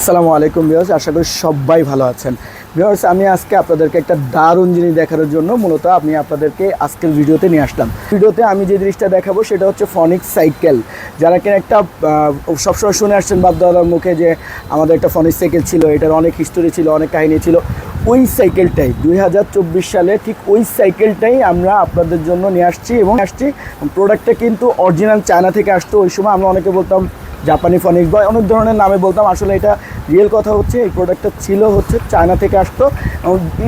আসসালামু আলাইকুম ভিউয়ার্স, আশা করি সবাই ভালো আছেন। ভিউয়ার্স, আমি আজকে আপনাদেরকে একটা দারুণ জিনিস দেখানোর জন্য মূলত আমি আপনাদেরকে আজকের ভিডিওতে নিয়ে আসলাম। ভিডিওতে আমি যে জিনিসটা দেখাবো সেটা হচ্ছে ফনিক্স সাইকেল যারা কিনা একটা সবসময় শুনে আসছেন বাপদাদার মুখে যে আমাদের একটা ফনিক্স সাইকেল ছিল, এটার অনেক হিস্টোরি ছিল, অনেক কাহিনী ছিল। ওই সাইকেলটাই দুই হাজার চব্বিশ সালে ঠিক ওই সাইকেলটাই আমরা আপনাদের জন্য নিয়ে আসছি এবং আসছি। প্রোডাক্টটা কিন্তু অরিজিনাল চায়না থেকে আসতো, ওই সময় আমরা অনেকে বলতাম জাপানি ফনিক্স বা অনেক ধরনের নামে বলতাম। আসলে এটা রিয়েল কথা হচ্ছে, এই প্রোডাক্টটা ছিল হচ্ছে চায়না থেকে আসতো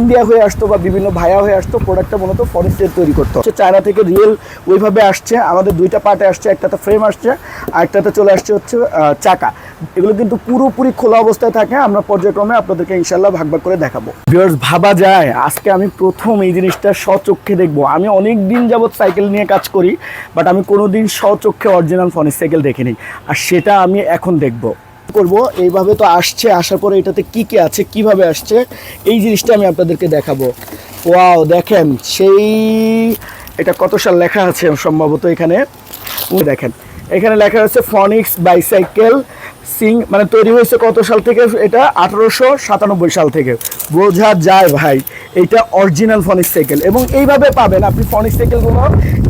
ইন্ডিয়া হয়ে আসতো বা বিভিন্ন ভায়া হয়ে আসতো প্রোডাক্টটা মূলত ফরেস্টের তৈরি করতো। হচ্ছে চায়না থেকে রিয়েল ওইভাবে আসছে, আমাদের দুইটা পার্টে আসছে, একটাতে ফ্রেম আসছে, আর একটাতে চলে আসছে হচ্ছে চাকা। এগুলো কিন্তু পুরোপুরি খোলা অবস্থায় থাকে। আমরা পর্যায়ক্রমে আপনাদেরকে ইনশাল্লাহ ভাগ ভাগ করে দেখাবো। ভিউয়ার্স ভাবা যায়। আজকে আমি প্রথম এই জিনিসটা স্বচক্ষে দেখব। আমি অনেক দিন যাবৎ সাইকেল নিয়ে কাজ করি, বাট আমি কোনোদিন স্বচক্ষে অরিজিনাল ফনিক সাইকেল দেখিনি। আর সেটা আমি এখন দেখব। করব। এইভাবে তো আসছে, আসার পরে এটাতে কি কি আছে, কীভাবে আসছে, এই জিনিসটা আমি আপনাদেরকে দেখাবো। ওয়াও, দেখেন, সেই এটা কত সাল লেখা আছে সম্ভবত এখানে। দেখেন, এখানে লেখা আছে ফনিক্স বাইসাইকেল সিং মানে তৈরি হয়েছে কত সাল থেকে? এটা আঠারোশো সাতানব্বই সাল থেকে। বোঝা যায় ভাই, এটা অরিজিনাল ফনিক্স সাইকেল এবং এইভাবে পাবেন, আপনি ফনিক্স সাইকেলগুলো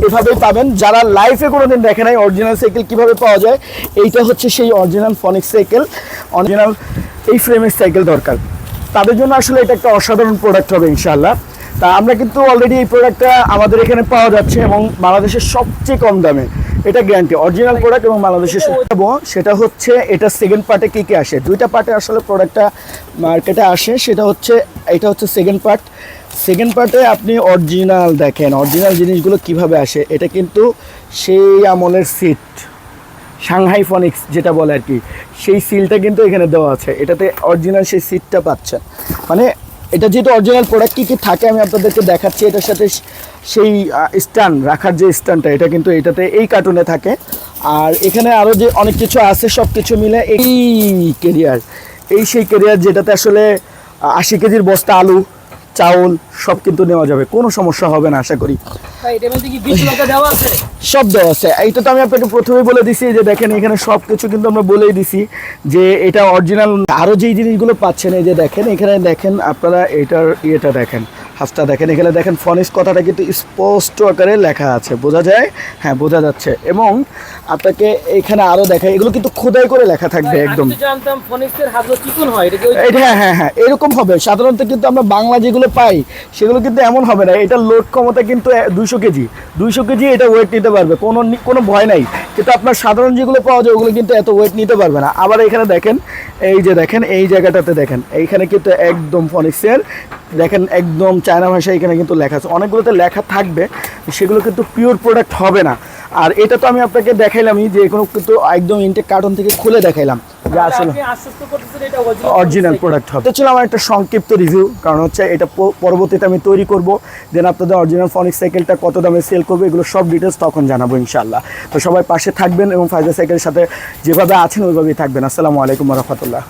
এভাবেই পাবেন। যারা লাইফে কোনোদিন দেখে নাই অরিজিনাল সাইকেল কীভাবে পাওয়া যায়, এইটা হচ্ছে সেই অরিজিনাল ফনিক্স সাইকেল অরিজিনাল এই ফ্রেমের সাইকেল দরকার। তাদের জন্য আসলে এটা একটা অসাধারণ প্রোডাক্ট হবে ইনশাল্লাহ তা আমরা কিন্তু অলরেডি এই প্রোডাক্টটা আমাদের এখানে পাওয়া যাচ্ছে এবং বাংলাদেশের সবচেয়ে কম দামে। এটা গ্যারান্টি অরিজিনাল প্রোডাক্ট এবং বাংলাদেশের সেটা হচ্ছে এটা সেকেন্ড পার্টে কী কী আসে? দুইটা পার্টে আসলে প্রোডাক্টটা মার্কেটে আসে সেটা হচ্ছে এটা হচ্ছে সেকেন্ড পার্ট সেকেন্ড পার্টে আপনি অরিজিনাল দেখেন অরিজিনাল জিনিসগুলো কীভাবে আসে এটা কিন্তু সেই আমলের সিট সাংহাই ফনিক্স যেটা বলে আর কি সেই সিলটা কিন্তু এখানে দেওয়া আছে। এটাতে অরিজিনাল সেই সিটটা পাচ্ছেন। মানে এটা যেহেতু অরিজিনাল প্রোডাক্ট কী কী থাকে আমি আপনাদেরকে দেখাচ্ছি। এটার সাথে সেই স্ট্যান্ড রাখার যে স্ট্যান্ডটা এটা কিন্তু এটাতে, এই কার্টুনে থাকে। আর এখানে আরও যে অনেক কিছু আছে সব কিছু মিলে এই কেরিয়ার এই সেই কেরিয়ার যেটাতে আসলে আশি কেজির বস্তা আলু চাউল সব কিন্তু নেওয়া যাবে। কোনো সমস্যা হবে না আশা করি। সব দেওয়া আছে। এইটা তো আমি আপনাকে প্রথমেই বলে দিছি যে দেখেন এখানে সব কিছু কিন্তু আমরা বলেই দিছি যে এটা অরিজিনাল আরও যেই জিনিসগুলো পাচ্ছেন এই যে দেখেন এখানে দেখেন আপনারা এটার ইয়েটা দেখেন। হাঁসটা দেখেন এখানে দেখেন ফনিস কথাটা কিন্তু স্পষ্ট আকারে লেখা আছে বোঝা যায়? হ্যাঁ বোঝা যাচ্ছে। এবং আপনাকে এখানে আরও দেখায় এগুলো কিন্তু খোদাই করে লেখা থাকবে একদম। হয় হ্যাঁ হ্যাঁ হ্যাঁ এরকম হবে। সাধারণত কিন্তু আমরা বাংলা যেগুলো পাই সেগুলো কিন্তু এমন হবে না। এটা লোড ক্ষমতা কিন্তু দুইশো কেজি। দুইশো কেজি এটা ওয়েট নিতে পারবে কোনো কোনো ভয় নাই। কিন্তু আপনার সাধারণ যেগুলো পাওয়া যায় ওগুলো কিন্তু এত ওয়েট নিতে পারবে না। আবার এখানে দেখেন এই যে দেখেন এই জায়গাটাতে দেখেন এইখানে কিন্তু একদম ফনিক্সের দেখেন একদম চায়না ভাষায় এখানে কিন্তু লেখা আছে। অনেকগুলোতে লেখা থাকবে সেগুলো কিন্তু পিওর প্রোডাক্ট হবে না। আর এটা তো আমি আপনাকে দেখাইলামই যে কোনো কিন্তু একদম ইনটেক কার্টন থেকে খুলে দেখাইলাম যে আসলে অরিজিনাল প্রোডাক্ট হবে। এটা ছিল আমার একটা সংক্ষিপ্ত রিভিউ কারণ হচ্ছে এটা পরবর্তীতে আমি তৈরি করব। দেন আপনাদের অরিজিনাল ফনিক সাইকেলটা কত দামে সেল করব এগুলো সব ডিটেলস তখন জানাব ইনশাল্লাহ তো সবাই পাশে থাকবেন এবং ফাইজার সাইকেলের সাথে যেভাবে আছেন ওইভাবেই থাকবেন। আসসালামু আলাইকুম রহমতুল্লাহ।